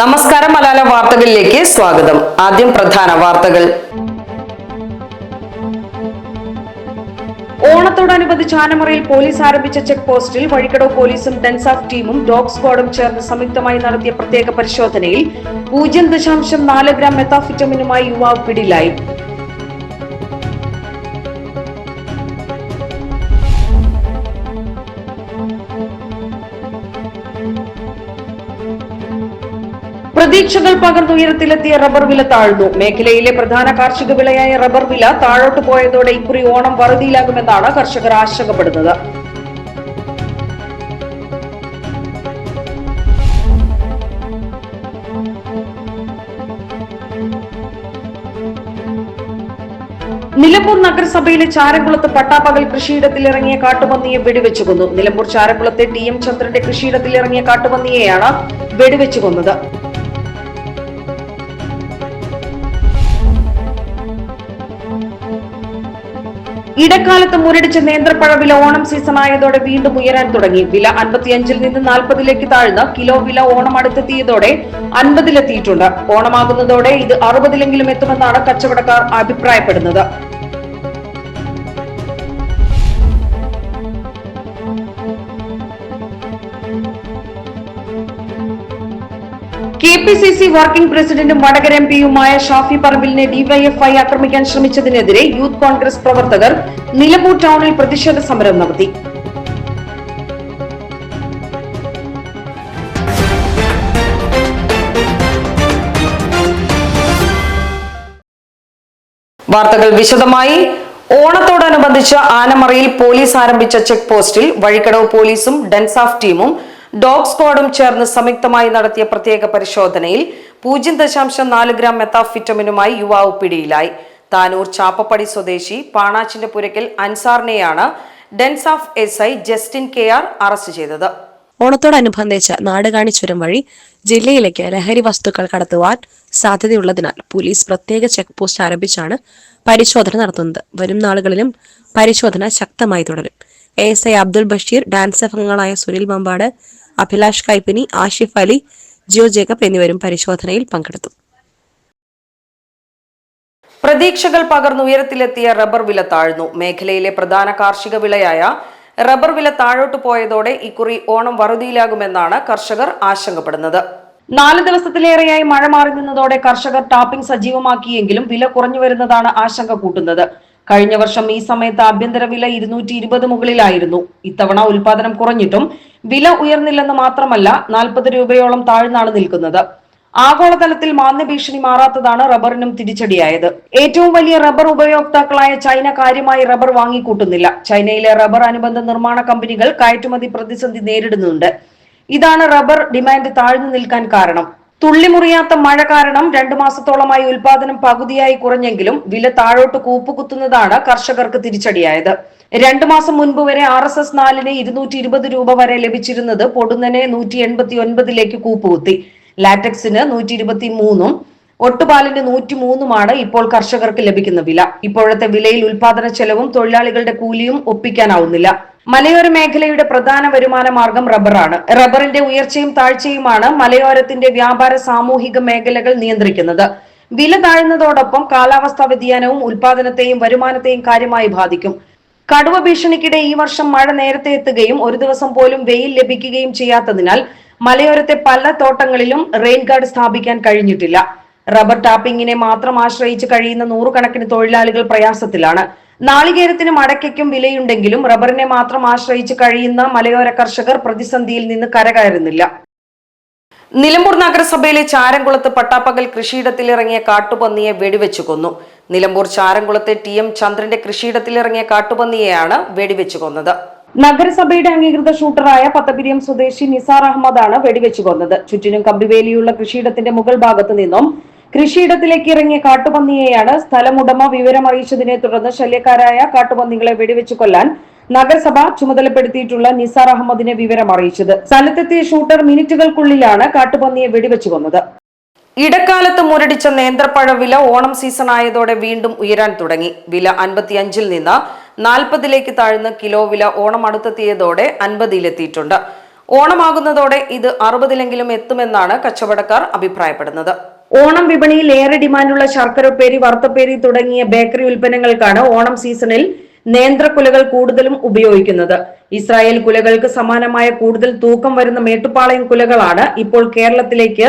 നമസ്കാരം മലയാള വാർത്തകളിലേക്ക് സ്വാഗതം. ആദ്യം പ്രധാന വാർത്തകൾ. ഓണത്തോടനുബന്ധിച്ച് ആനമുറയിൽ പോലീസ് ആരംഭിച്ച ചെക്ക് പോസ്റ്റിൽ വഴിക്കടവ് പോലീസും ഡെൻസാഫ് ടീമും ഡോഗ് സ്ക്വാഡും ചേർന്ന് സംയുക്തമായി നടത്തിയ പ്രത്യേക പരിശോധനയിൽ പൂജ്യം ദശാംശം നാല് ഗ്രാം മെത്താഫിറ്റമിനുമായി യുവാവ് പിടിയിലായി. പ്രതീക്ഷകൾ പകർന്നുയരത്തിലെത്തിയ റബ്ബർ വില താഴ്ന്നു. മേഖലയിലെ പ്രധാന കാർഷിക വിളയായ റബ്ബർ വില താഴോട്ട് പോയതോടെ ഇക്കുറി ഓണം വറുതിയിലാകുമെന്നാണ് കർഷകർ ആശങ്കപ്പെടുന്നത്. നിലമ്പൂർ നഗരസഭയിലെ ചാരംകുളത്ത് പട്ടാപ്പകൽ കൃഷിയിടത്തിൽ ഇറങ്ങിയ കാട്ടുപന്നിയെ വെടിവെച്ചു കൊന്നു. നിലമ്പൂർ ചാരംകുളത്തെ ടി എം ചന്ദ്രന്റെ കൃഷിയിടത്തിൽ ഇറങ്ങിയ കാട്ടുപന്നിയെയാണ് വെടിവെച്ചു കൊന്നത്. ഇടക്കാലത്ത് മുരടിച്ച നേന്ത്രപ്പഴ വില ഓണം സീസൺ ആയതോടെ വീണ്ടും ഉയരാൻ തുടങ്ങി. വില അൻപത്തിയഞ്ചിൽ നിന്ന് നാൽപ്പതിലേക്ക് താഴ്ന്ന കിലോ വില ഓണം അടുത്തെത്തിയതോടെ അൻപതിലെത്തിയിട്ടുണ്ട്. ഓണമാകുന്നതോടെ ഇത് അറുപതിലെങ്കിലും എത്തുമെന്നാണ് കച്ചവടക്കാർ അഭിപ്രായപ്പെടുന്നത്. പി സി സി വർക്കിംഗ് പ്രസിഡന്റും വടകര എം പിയുമായ ഷാഫി പറമ്പിലിനെ ഡിവൈഎഫ്ഐ ആക്രമിക്കാൻ ശ്രമിച്ചതിനെതിരെ യൂത്ത് കോൺഗ്രസ് പ്രവർത്തകർ നിലമ്പൂർ ടൗണിൽ പ്രതിഷേധ സമരം നടത്തി. വാർത്തകൾ വിശദമായി. ഓണത്തോടനുബന്ധിച്ച് ആനമറയിൽ പോലീസ് ആരംഭിച്ച ചെക്ക് പോസ്റ്റിൽ വഴിക്കടവ് പോലീസും ഡെൻസാഫ് ടീമും ഡോഗ് സ്ക്വാഡും ചേർന്ന് സംയുക്തമായി നടത്തിയ പ്രത്യേക പരിശോധനയിൽ പൂജ്യം ദശാംശം നാല് ഗ്രാം മെത്താഫിറ്റമിനുമായി യുവാവ് പിടിയിലായി. താനൂർ ചാപ്പപ്പടി സ്വദേശി പാണാച്ചിന്റെ Purakkal അൻസാറിനെയാണ് DANSAF S I Justin K R arrest ചെയ്തത്. ഓണത്തോടനുബന്ധിച്ച് നാടുകാണി ചുരം വഴി ജില്ലയിലേക്ക് ലഹരി വസ്തുക്കൾ കടത്തുവാൻ സാധ്യതയുള്ളതിനാൽ പോലീസ് പ്രത്യേക ചെക്ക് പോസ്റ്റ് ആരംഭിച്ചാണ് പരിശോധന നടത്തുന്നത്. വരും നാളുകളിലും പരിശോധന ശക്തമായി തുടരും. എസ് ഐ അബ്ദുൾ ബഷീർ ഡാൻസ് അംഗങ്ങളായ സുനിൽ മമ്പാട് അഭിലാഷ് കൈപ്പിനി ആഷിഫ് അലി ജിയോ ജേക്കബ് എന്നിവരും പരിശോധനയിൽ പങ്കെടുത്തു. പ്രതീക്ഷകൾ പകർന്നുയരത്തിലെത്തിയ റബ്ബർ വില താഴ്ന്നു. മേഖലയിലെ പ്രധാന കാർഷിക വിളയായ റബ്ബർ വില താഴോട്ട് പോയതോടെ ഇക്കുറി ഓണം വറുതിയിലാകുമെന്നാണ് കർഷകർ ആശങ്കപ്പെടുന്നത്. നാല് ദിവസത്തിലേറെയായി മഴ മാറി നിന്നതോടെ കർഷകർ ടാപ്പിംഗ് സജീവമാക്കിയെങ്കിലും വില കുറഞ്ഞു വരുന്നതാണ് ആശങ്ക കൂട്ടുന്നത്. കഴിഞ്ഞ വർഷം ഈ സമയത്ത് ആഭ്യന്തര വില ഇരുന്നൂറ്റി ഇരുപത് മുകളിലായിരുന്നു. ഇത്തവണ ഉൽപാദനം കുറഞ്ഞിട്ടും വില ഉയർന്നില്ലെന്ന് മാത്രമല്ല നാൽപ്പത് രൂപയോളം താഴ്ന്നാണ് നിൽക്കുന്നത്. ആഗോളതലത്തിൽ മാന്യഭീഷണി മാറാത്തതാണ് റബ്ബറിനും തിരിച്ചടിയായത്. ഏറ്റവും വലിയ റബ്ബർ ഉപയോക്താക്കളായ ചൈന കാര്യമായി റബ്ബർ വാങ്ങിക്കൂട്ടുന്നില്ല. ചൈനയിലെ റബ്ബർ അനുബന്ധ നിർമ്മാണ കമ്പനികൾ കയറ്റുമതി പ്രതിസന്ധി നേരിടുന്നുണ്ട്. ഇതാണ് റബ്ബർ ഡിമാൻഡ് താഴ്ന്നു നിൽക്കാൻ കാരണം. തുള്ളിമുറിയാത്ത മഴ കാരണം രണ്ടു മാസത്തോളമായി ഉൽപാദനം പകുതിയായി കുറഞ്ഞെങ്കിലും വില താഴോട്ട് കൂപ്പുകുത്തുന്നതാണ് കർഷകർക്ക് തിരിച്ചടിയായത്. രണ്ടു മാസം മുൻപ് വരെ ആർ എസ് എസ് നാലിന് ഇരുന്നൂറ്റി ഇരുപത് രൂപ വരെ ലഭിച്ചിരുന്നത് പൊടുന്നനെ നൂറ്റി എൺപത്തി ഒൻപതിലേക്ക് കൂപ്പുകുത്തി. ലാറ്റക്സിന് നൂറ്റി ഇരുപത്തി മൂന്നും ഒട്ടുപാലിന് നൂറ്റി മൂന്നുമാണ് ഇപ്പോൾ കർഷകർക്ക് ലഭിക്കുന്ന വില. ഇപ്പോഴത്തെ വിലയിൽ ഉൽപാദന ചെലവും തൊഴിലാളികളുടെ കൂലിയും ഒപ്പിക്കാനാവുന്നില്ല. മലയോര മേഖലയുടെ പ്രധാന വരുമാന മാർഗം റബ്ബറാണ്. റബ്ബറിന്റെ ഉയർച്ചയും താഴ്ചയുമാണ് മലയോരത്തിന്റെ വ്യാപാര സാമൂഹിക മേഖലകൾ നിയന്ത്രിക്കുന്നത്. വില താഴ്ന്നതോടൊപ്പം കാലാവസ്ഥാ വ്യതിയാനവും ഉൽപാദനത്തെയും വരുമാനത്തെയും കാര്യമായി ബാധിക്കും. കടുവ ഭീഷണിക്കിടെ ഈ വർഷം മഴ നേരത്തെ എത്തുകയും ഒരു ദിവസം പോലും വെയിൽ ലഭിക്കുകയും ചെയ്യാത്തതിനാൽ മലയോരത്തെ പല തോട്ടങ്ങളിലും റെയിൻ ഗാർഡ് സ്ഥാപിക്കാൻ കഴിഞ്ഞിട്ടില്ല. റബ്ബർ ടാപ്പിംഗിനെ മാത്രം ആശ്രയിച്ച് കഴിയുന്ന നൂറുകണക്കിന് തൊഴിലാളികൾ പ്രയാസത്തിലാണ്. നാളികേരത്തിന് മടക്കയ്ക്കും വിലയുണ്ടെങ്കിലും റബ്ബറിനെ മാത്രം ആശ്രയിച്ച് കഴിയുന്ന മലയോര കർഷകർ പ്രതിസന്ധിയിൽ നിന്ന് കരകയറുന്നില്ല. നിലമ്പൂർ നഗരസഭയിലെ ചാരംകുളത്ത് പട്ടാപ്പകൽ കൃഷിയിടത്തിലിറങ്ങിയ കാട്ടുപന്നിയെ വെടിവെച്ചു കൊന്നു. നിലമ്പൂർ ചാരംകുളത്തെ ടി എം ചന്ദ്രന്റെ കൃഷിയിടത്തിലിറങ്ങിയ കാട്ടുപന്നിയെയാണ് വെടിവെച്ചു കൊന്നത്. നഗരസഭയുടെ അംഗീകൃത ഷൂട്ടറായ പത്തപിരിയം സ്വദേശി നിസാർ അഹമ്മദാണ് വെടിവെച്ചു കൊന്നത്. ചുറ്റിനും കമ്പിവേലിയുള്ള കൃഷിയിടത്തിന്റെ മുകൾ ഭാഗത്തു നിന്നും കൃഷിയിടത്തിലേക്ക് ഇറങ്ങിയ കാട്ടുപന്നിയെയാണ് സ്ഥലമുടമ വിവരമറിയിച്ചതിനെ തുടർന്ന് ശല്യക്കാരായ കാട്ടുപന്നികളെ വെടിവെച്ചു കൊല്ലാൻ നഗരസഭ ചുമതലപ്പെടുത്തിയിട്ടുള്ള നിസാർ അഹമ്മദിനെ വിവരം അറിയിച്ചത്. സ്ഥലത്തെത്തിയ ഷൂട്ടർ മിനിറ്റുകൾക്കുള്ളിലാണ് കാട്ടുപന്നിയെ വെടിവെച്ചു കൊന്നത്. ഇടക്കാലത്ത് മുരടിച്ച നേന്ത്രപ്പഴ വില ഓണം സീസൺ ആയതോടെ വീണ്ടും ഉയരാൻ തുടങ്ങി. വില അൻപത്തിയഞ്ചിൽ നിന്ന് നാൽപ്പതിലേക്ക് താഴ്ന്ന കിലോ വില ഓണം അടുത്തെത്തിയതോടെ അൻപതിലെത്തിയിട്ടുണ്ട്. ഓണമാകുന്നതോടെ ഇത് അറുപതിലെങ്കിലും എത്തുമെന്നാണ് കച്ചവടക്കാർ അഭിപ്രായപ്പെടുന്നത്. ഓണം വിപണിയിൽ ഏറെ ഡിമാൻഡുള്ള ശർക്കരപ്പേരി വറുത്തപ്പേരി തുടങ്ങിയ ബേക്കറി ഉൽപ്പന്നങ്ങൾക്കാണ് ഓണം സീസണിൽ നേന്ത്രക്കുലകൾ കൂടുതലും ഉപയോഗിക്കുന്നത്. ഇസ്രായേൽ കുലകൾക്ക് സമാനമായ കൂടുതൽ തൂക്കം വരുന്ന മേട്ടുപ്പാളയം കുലകളാണ് ഇപ്പോൾ കേരളത്തിലേക്ക്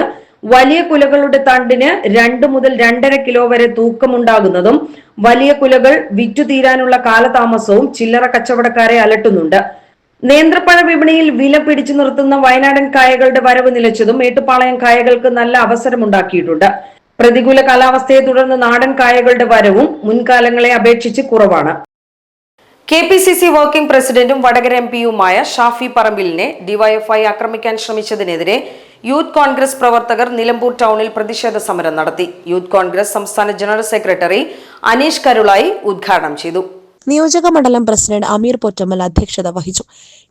വലിയ കുലകളുടെ തണ്ടിന് രണ്ട് മുതൽ രണ്ടര കിലോ വരെ തൂക്കമുണ്ടാകുന്നതും വലിയ കുലകൾ വിറ്റുതീരാനുള്ള കാലതാമസവും ചില്ലറ കച്ചവടക്കാരെ അലട്ടുന്നുണ്ട്. നേന്ത്രപ്പഴ വിപണിയിൽ വില പിടിച്ചു നിർത്തുന്ന വയനാടൻ കായകളുടെ വരവ് നിലച്ചതും മേട്ടുപാളയം കായകൾക്ക് നല്ല അവസരമുണ്ടാക്കിയിട്ടുണ്ട്. പ്രതികൂല കാലാവസ്ഥയെ തുടർന്ന് നാടൻ കായകളുടെ വരവും മുൻകാലങ്ങളെ അപേക്ഷിച്ച് കുറവാണ്. K P C C working പ്രസിഡന്റും വടകര എം പിയുമായ ഷാഫി പറമ്പിലിനെ ഡിവൈഎഫ്ഐ ആക്രമിക്കാൻ ശ്രമിച്ചതിനെതിരെ യൂത്ത് കോൺഗ്രസ് പ്രവർത്തകർ നിലമ്പൂർ ടൗണിൽ പ്രതിഷേധ സമരം നടത്തി. യൂത്ത് കോൺഗ്രസ് സംസ്ഥാന ജനറൽ സെക്രട്ടറി അനീഷ് കരുളായി ഉദ്ഘാടനം ചെയ്തു. നിയോജക മണ്ഡലം പ്രസിഡന്റ് അമീർ പൊറ്റമ്മൽ അധ്യക്ഷത വഹിച്ചു.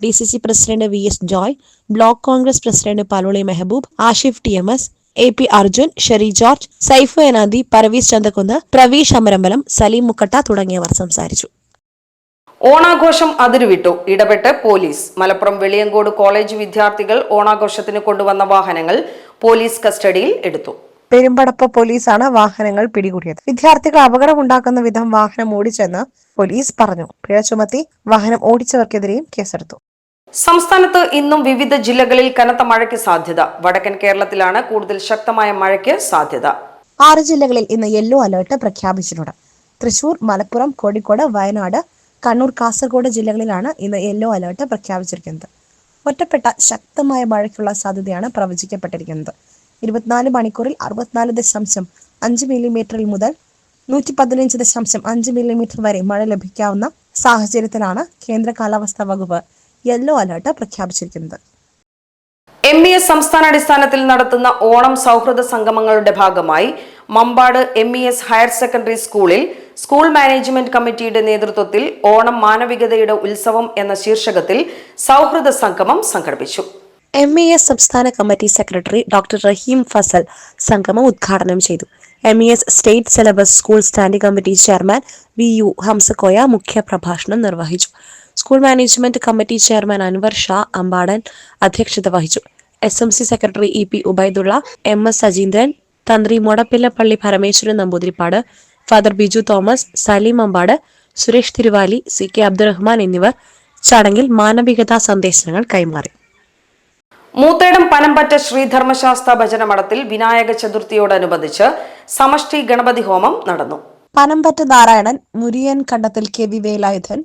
D C C president V S Joy block Congress president Paloli Mehaboob Ashif T M S A P Arjun Sherry George Saifu Enadi Parvees Chanthakkunnu Praveesh Amarambalam Saleem Mukkatta തുടങ്ങിയവർ സംസാരിച്ചു. ഓണാഘോഷം അതിരുവിട്ടു. ഇടപെട്ട് പോലീസ്. മലപ്പുറം വെളിയങ്കോട് കോളേജ് വിദ്യാർത്ഥികൾ ഓണാഘോഷത്തിന് കൊണ്ടുവന്ന വാഹനങ്ങൾ police കസ്റ്റഡിയിൽ എടുത്തു. പെരുമ്പടപ്പ് പോലീസാണ് വാഹനങ്ങൾ പിടികൂടിയത്. വിദ്യാർത്ഥികൾ അപകടമുണ്ടാക്കുന്ന വിധം വാഹനം ഓടിച്ചെന്ന് പോലീസ് പറഞ്ഞു. പിഴ ചുമത്തി വാഹനം ഓടിച്ചവർക്കെതിരെയും കേസെടുത്തു. സംസ്ഥാനത്ത് ഇന്നും വിവിധ ജില്ലകളിൽ കനത്ത മഴയ്ക്ക് സാധ്യത. വടക്കൻ കേരളത്തിലാണ് കൂടുതൽ ശക്തമായ മഴയ്ക്ക് സാധ്യത. ആറ് ജില്ലകളിൽ ഇന്ന് യെല്ലോ അലേർട്ട് പ്രഖ്യാപിച്ചിട്ടുണ്ട്. തൃശൂർ മലപ്പുറം കോഴിക്കോട് വയനാട് കണ്ണൂർ കാസർഗോഡ് ജില്ലകളിലാണ് ഇന്ന് യെല്ലോ അലേർട്ട് പ്രഖ്യാപിച്ചിരിക്കുന്നത്. ഒറ്റപ്പെട്ട ശക്തമായ മഴയ്ക്കുള്ള സാധ്യതയാണ് പ്രവചിക്കപ്പെട്ടിരിക്കുന്നത്. ഇരുപത്തിനാല് മണിക്കൂറിൽ അറുപത്തിനാല് ദശാംശം അഞ്ച് മില്ലിമീറ്ററിൽ മുതൽ നൂറ്റി പതിനഞ്ച് ദശാംശം അഞ്ച് മില്ലിമീറ്റർ വരെ മഴ ലഭിക്കാവുന്ന സാഹചര്യത്തിലാണ് കേന്ദ്ര കാലാവസ്ഥാ വകുപ്പ് യെല്ലോ അലർട്ട് പ്രഖ്യാപിച്ചിരിക്കുന്നത്. എം ഇ എസ് സംസ്ഥാനാടിസ്ഥാനത്തിൽ നടത്തുന്ന ഓണം സൗഹൃദ സംഗമങ്ങളുടെ ഭാഗമായി Mampad M E S higher secondary സ്കൂളിൽ സ്കൂൾ മാനേജ്മെന്റ് കമ്മിറ്റിയുടെ നേതൃത്വത്തിൽ ഓണം മാനവികതയുടെ ഉത്സവം എന്ന ശീർഷകത്തിൽ സൗഹൃദ സംഗമം സംഘടിപ്പിച്ചു. എം ഇ എസ് സംസ്ഥാന committee secretary doctor Rahim Fazal സംഗമം ഉദ്ഘാടനം ചെയ്തു. M E S state syllabus school standing committee chairman V U Hamzakoya മുഖ്യ പ്രഭാഷണം നിർവഹിച്ചു. School management committee chairman Anwar Shah Ambadan അധ്യക്ഷത വഹിച്ചു. S M C secretary E P Ubaidulla M S Sajeendran Thantri Mudappillappally Parameswaran Namboothiripad father Biju Thomas Saleem Ambad Suresh Thiruvali C K Abdurahman എന്നിവർ ചടങ്ങിൽ മാനവികതാ സന്ദേശങ്ങൾ കൈമാറി. മൂത്തേടം പനമ്പറ്റ ശ്രീധർമ്മശാസ്ത്ര ഭജനമഠത്തിൽ വിനായക ചതുർത്ഥിയോടനുബന്ധിച്ച് സമഷ്ടി ഗണപതി ഹോമം നടന്നു. Panampatta Narayanan Muriyan Kandathil K V Velayudhan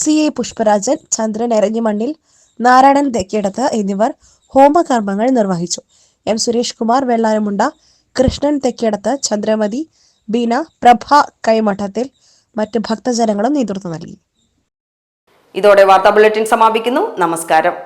C A Pushparajan Chandran Eranjimannil Narayanan Thekkedath എന്നിവർ ഹോമകർമ്മങ്ങൾ നിർവഹിച്ചു. M Suresh Kumar Vellaramunda Krishnan Thekkedath Chandramathi Beena Prabha Kaimadathil മറ്റ് ഭക്തജനങ്ങളും നേതൃത്വം നൽകി. ഇതോടെ വാർത്താ ബുള്ളറ്റിൻ സമാപിക്കുന്നു. നമസ്കാരം.